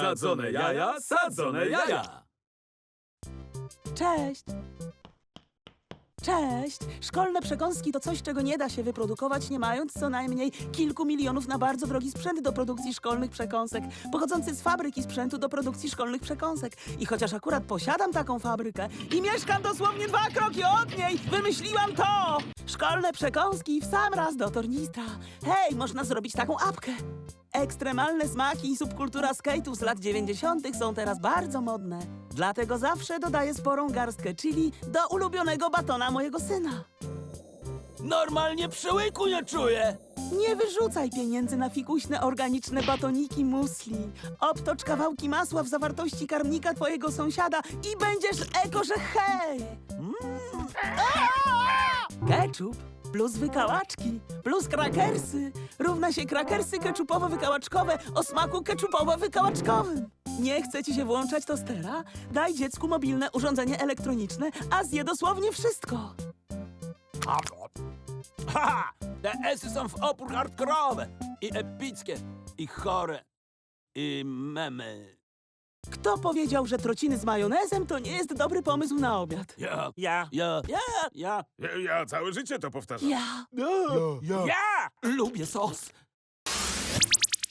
Sadzone jaja, sadzone jaja. Cześć! Cześć! Szkolne przekąski to coś, czego nie da się wyprodukować, nie mając co najmniej kilku milionów na bardzo drogi sprzęt do produkcji szkolnych przekąsek, pochodzący z fabryki sprzętu do produkcji szkolnych przekąsek. I chociaż akurat posiadam taką fabrykę i mieszkam dosłownie dwa kroki od niej, wymyśliłam to! Szkolne przekąski w sam raz do tornistra. Hej, można zrobić taką apkę. Ekstremalne smaki i subkultura skate'ów z lat 90. są teraz bardzo modne. Dlatego zawsze dodaję sporą garstkę chili do ulubionego batona mojego syna. Normalnie przełyku nie czuję. Nie wyrzucaj pieniędzy na fikuśne organiczne batoniki musli. Obtocz kawałki masła w zawartości karmnika twojego sąsiada i będziesz eko, że hej! Mm. Ketchup plus wykałaczki plus krakersy równa się krakersy keczupowo-wykałaczkowe o smaku keczupowo-wykałaczkowym. Nie chce ci się włączać tostera? Daj dziecku mobilne urządzenie elektroniczne, a zje dosłownie wszystko. Haha! Te esy są w opór hardkorowe i epickie i chore i memy. Kto powiedział, że trociny z majonezem to nie jest dobry pomysł na obiad? Ja, Ja. ja, ja, ja, Ja, ja całe życie to powtarzam. Ja. Ja. ja! Lubię sos.